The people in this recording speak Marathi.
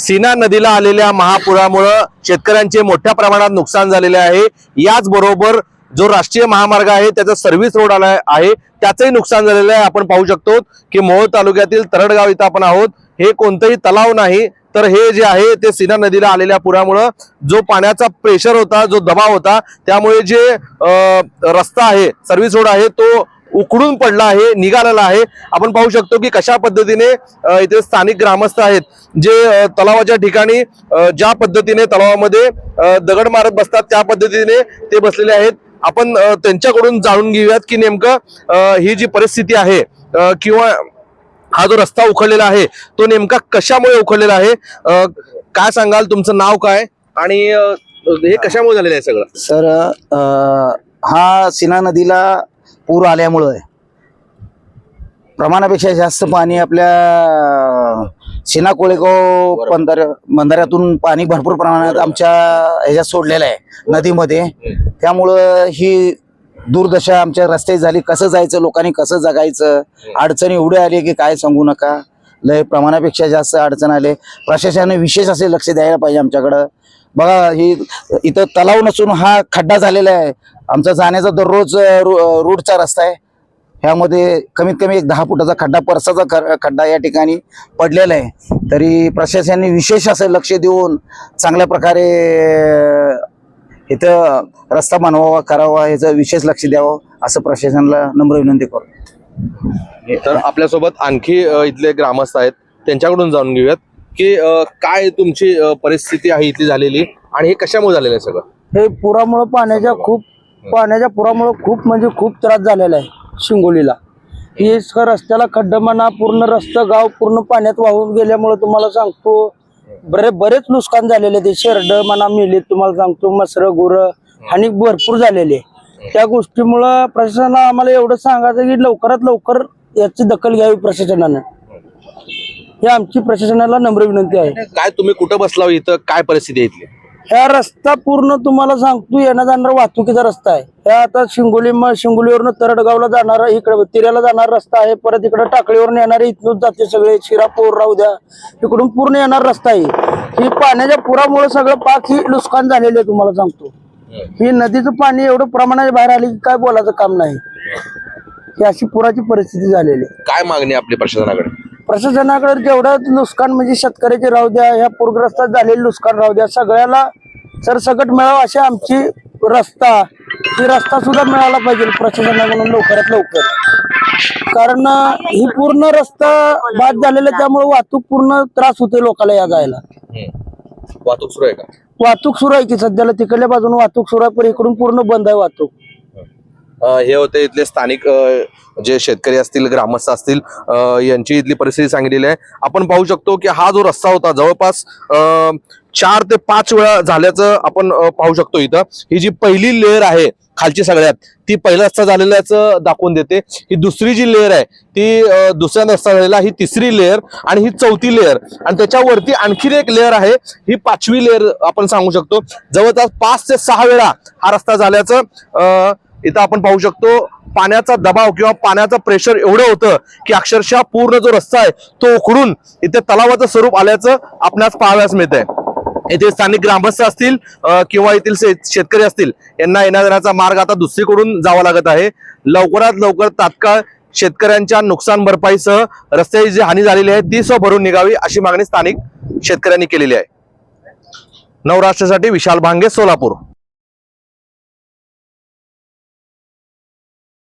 सीना नदीला आलेल्या महापुरामुळं शेतकऱ्यांचे मोठ्या प्रमाणात नुकसान झालेले आहे. याचबरोबर जो राष्ट्रीय महामार्ग आहे त्याचा सर्व्हिस रोड आला आहे त्याचंही नुकसान झालेलं आहे. आपण पाहू शकतो की मोहोळ तालुक्यातील तरडगाव इथं आपण आहोत. हे कोणतंही तलाव नाही तर हे जे आहे ते सीना नदीला आलेल्या पुरामुळं जो पाण्याचा प्रेशर होता जो दबाव होता त्यामुळे जे रस्ता आहे सर्व्हिस रोड आहे तो उकडून पडला आहे निघालेला आहे. आपण पाहू शकतो की कशा पद्धतीने इथे स्थानिक ग्रामस्थ आहेत जे तलावाच्या ठिकाणी ज्या पद्धतीने तलावामध्ये दगड मारत बसतात त्या पद्धतीने ते बसलेले आहेत. आपण त्यांच्याकडून जाणून घेऊयात की नेमकं ही जी परिस्थिती आहे किंवा हा जो रस्ता उखडलेला आहे तो नेमका कशामुळे उखडलेला आहे काय सांगाल तुमचं नाव काय? आणि हे कशामुळे झालेलं आहे सगळं? सर आ, हा सिना नदीला पूर आल्यामुळं प्रमाणापेक्षा जास्त पाणी आपल्या सिना कोळेगाव बंधाऱ्या बंधाऱ्यातून पाणी भरपूर प्रमाणात आमच्या ह्याच्यात सोडलेलं आहे नदीमध्ये. त्यामुळं ही दुर्दशा आमच्या रस्त्यात झाली. कसं जायचं लोकांनी कसं जगायचं? अडचणी एवढे आले की काय सांगू नका. लय प्रमाणापेक्षा जास्त अडचण आले. प्रशासनाने विशेष असे लक्ष द्यायला पाहिजे आमच्याकडं. बघा ही इथं तलाव नसून हा खड्डा झालेला आहे. आमचा जाण्याचा दररोज अ, रूटचा रस्ता आहे. ह्यामध्ये कमीत कमी एक दहा फुटाचा खड्डा परसाचा खड्डा या ठिकाणी पडलेला आहे. तरी प्रशासनाने विशेष असं लक्ष देऊन चांगल्या प्रकारे इथं रस्ता बनवावा करावा याचं विशेष लक्ष द्यावं असं प्रशासनाला नम्र विनंती करतो तर आपल्यासोबत आणखी इथले ग्रामस्थ आहेत. त्यांच्याकडून जाणून घेऊयात. की अ, काय तुमची अ, परिस्थिती आहे इथली झालेली आणि हे कशामुळे झालेलं आहे सगळं? हे पुरामुळे पाण्याच्या खूप पाण्याच्या पुरामुळे खूप म्हणजे खूप त्रास झालेला आहे शिंगोलीला. हे स- रस्त्याला खड्डा म्हणा पूर्ण रस्ता गाव पूर्ण पाण्यात वाहून गेल्यामुळे तुम्हाला सांगतो बरे बरेच नुकसान झालेले ते शेरड म्हणा मिलीत तुम्हाला सांगतो मसर गुर आणि भरपूर झालेले त्या गोष्टीमुळं प्रशासनाला आम्हाला एवढं सांगायचं की लवकरात लवकर याची दखल घ्यावी प्रशासनानं. ही आमची प्रशासनाला नम्र विनंती आहे. काय तुम्ही कुठं बसला हो इथं? काय परिस्थिती आहे इथली? ह्या रस्ता पूर्ण तुम्हाला सांगतो येणं जाणारा वाहतुकीचा रस्ता आहे. ह्या आता शिंगोली म- शिंगोलीवरनं तरडगावला जाणारा इकडे तिऱ्याला जाणारा रस्ता आहे. परत इकडे टाकळीवरून येणारे इथून जाते सगळे शिरापूर राहू द्या इकडून पूर्ण येणार रस्ता आहे. ही पाण्याच्या पुरामुळे सगळं पाक ही नुकसान झालेलं आहे तुम्हाला सांगतो. ही नदीचं पाणी एवढं प्रमाणात बाहेर आले की काय बोलायचं काम नाही. ही अशी पुराची परिस्थिती झालेली आहे. काय मागणी आहे आपली प्रशासनाकडे? प्रशासनाकडे जेवढं नुकसान म्हणजे शेतकऱ्याचे राहू द्या ह्या पूरग्रस्तात झालेले नुकसान राहू द्या सगळ्याला सरसकट मिळावं अशी आमची रस्ता ही रस्ता सुद्धा मिळाला पाहिजे प्रशासनाकडून लवकरात लवकर. कारण ही पूर्ण रस्ता बाद झालेला त्यामुळे वाहतूक पूर्ण त्रास होते लोकांना या जायला. वाहतूक सुरू आहे का? वाहतूक सुरू आहे की सध्याला तिकडल्या बाजूने वाहतूक सुरू आहे पण इकडून पूर्ण बंद आहे वाहतूक. हे होते इथले स्थानिक जे शेतकरी असतील ग्रामस्थ असतील यांची इथली परिस्थिती सांगितलेली आहे. आपण पाहू शकतो की हा जो रस्ता होता जवळपास चार ते पाच वेळा झाल्याचं आपण पाहू शकतो इथं. ही जी पहिली लेअर आहे खालची सगळ्यात ती पहिला रस्ता झालेल्याचं दाखवून देते. ही दुसरी जी लेअर आहे ती दुसऱ्या रस्ता झालेला ही तिसरी लेअर आणि ही चौथी लेअर आणि त्याच्यावरती आणखीन एक लेअर आहे ही पाचवी लेअर आपण सांगू शकतो. जवळपास पाच ते सहा वेळा हा रस्ता झाल्याचं इथं आपण पाहू शकतो पाण्याचा दबाव किंवा पाण्याचं प्रेशर एवढं होतं की अक्षरशः पूर्ण जो रस्ता आहे तो उखडून इथे तलावाचं स्वरूप आल्याचं आपणास पाहाव्यास मिळत आहे येथे स्थानिक ग्रामस्थ असतील किंवा येथील शेतकरी असतील यांना येण्या जाण्याचा मार्ग आता दुसरीकडून जावा लागत आहे. लवकरात लवकर तात्काळ शेतकऱ्यांच्या नुकसान भरपाईसह रस्त्याची जी हानी झालेली आहे ती सह भरून निघावी अशी मागणी स्थानिक शेतकऱ्यांनी केलेली आहे. नवराष्ट्रासाठी विशाल भांगे सोलापूर.